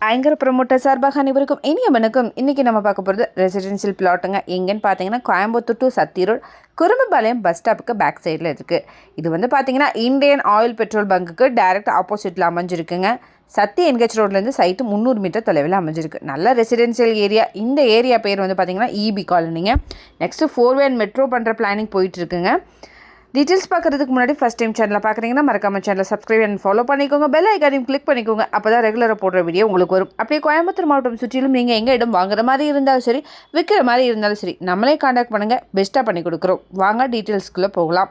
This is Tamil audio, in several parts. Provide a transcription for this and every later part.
ஐங்கர ப்ரமோட்டர் சார்பாக அனைவருக்கும் இனிய மனுக்கும் இன்றைக்கி நம்ம பார்க்க போகிறது ரெசிடென்ஷியல் பிளாட்டுங்க எங்கேன்னு பார்த்தீங்கன்னா Coimbatore to Sathy road Kurumbapalayam bus ஸ்டாப்புக்கு back சைடில் இருக்குது இது வந்து பார்த்தீங்கன்னா இந்தியன் ஆயில் பெட்ரோல் பங்குக்கு டைரக்ட் ஆப்போசிட்டில் அமைஞ்சிருக்குங்க. சத்தி என்கேச் ரோட்லேருந்து சைட்டு முந்நூறு மீட்டர் தொலைவில் அமைஞ்சிருக்கு. நல்ல ரெசிடென்ஷியல் ஏரியா இந்த ஏரியா பேர் வந்து பார்த்தீங்கன்னா இபி காலனிங்க நெக்ஸ்ட்டு ஃபோர் வேன் மெட்ரோ பண்ணுற பிளானிங் போயிட்டுருக்குங்க டீட்டெயில்ஸ் பார்க்குறதுக்கு முன்னாடி ஃபஸ்ட் டைம் சேனலில் பார்க்குறீங்கன்னா மறக்காம சேனலை சப்ஸ்கிரைப் அண்ட் ஃபாலோ பண்ணிக்கோங்க. பெல் ஐக்கானையும் கிளிக் பண்ணிக்கோங்க. அப்போ தான் ரெகுலராக போடுற வீடியோ உங்களுக்கு வரும். அப்படியே கோயம்புத்தூர் மாவட்டம் சுற்றிலும் நீங்கள் எங்கே இடம் வாங்குற மாதிரி இருந்தாலும் சரி விற்கிற மாதிரி இருந்தாலும் சரி நம்மளே காண்டாக்ட் பண்ணுங்கள் பெஸ்ட்டாக பண்ணி கொடுக்குறோம். வாங்க டீட்டெயில்ஸ்குள்ளே போகலாம்.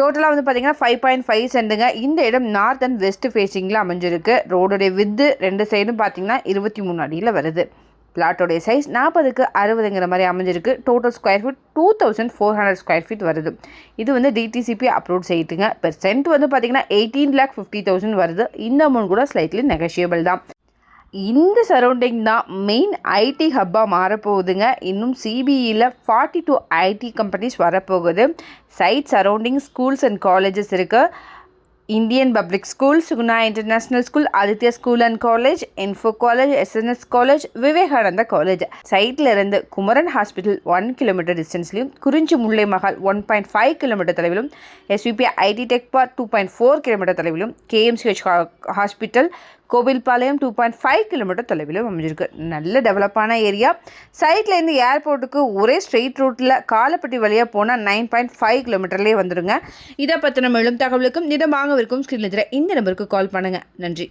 டோட்டலாக வந்து பார்த்தீங்கன்னா ஃபைவ் பாயிண்ட் ஃபைவ் சென்ட்டுங்க இந்த இடம் நார்த் அண்ட் வெஸ்ட் ஃபேஸிங்கில் அமைஞ்சிருக்கு. ரோடுடைய வித்து ரெண்டு சைடும் பார்த்தீங்கன்னா இருபத்தி மூணு அடியில் வருது. பிளாட்டோடைய சைஸ் நாற்பதுக்கு அறுபதுங்கிற மாதிரி அமைஞ்சிருக்கு. Total square feet two thousand four hundred square feet வருது. இது வந்து டிடிசிபி அப்லோட் செய்யிட்டுங்க பெர் சென்ட் வந்து பார்த்தீங்கன்னா எயிட்டீன் லேக் ஃபிஃப்டி தௌசண்ட் வருது. இந்த அமௌண்ட் கூட ஸ்லைட்லி நெகஷியபிள் தான். இந்த சரௌண்டிங் தான் மெயின் ஐடி ஹப்பாக மாறப்போகுதுங்க. இன்னும் சிபிஇயில் ஃபார்ட்டி டூ ஐடி கம்பெனிஸ் வரப்போகுது. Side surrounding schools and colleges இருக்குது Indian public school Suguna international school Aditya school and college info college S N S college Vivekananda college சைட்டில் இருந்து Kumaran hospital one kilometre டிஸ்டன்ஸ்லையும் Kurinji Mullai Mahal one point five kilometre தொலைவிலும் S V P IT tech park two point four kilometre தொலைவிலும் K M C H hospital Kovilpalayam two point five kilometre தொலைவிலும் அமைஞ்சிருக்கு. நல்ல டெவலப்பான ஏரியா சைட்லேருந்து ஏர்போர்ட்டுக்கு ஒரே ஸ்ட்ரெயிட் ரூட்டில் காலப்பட்டி வழியாக போனால் நைன் பாயிண்ட் ஃபைவ் கிலோமீட்டர்லேயே வந்துடுங்க இதை பற்றின மேலும் தகவலுக்கும் இதை வாங்கவிருக்கும் ஸ்க்ரீனில் இந்த நம்பருக்கு கால் பண்ணுங்கள் நன்றி.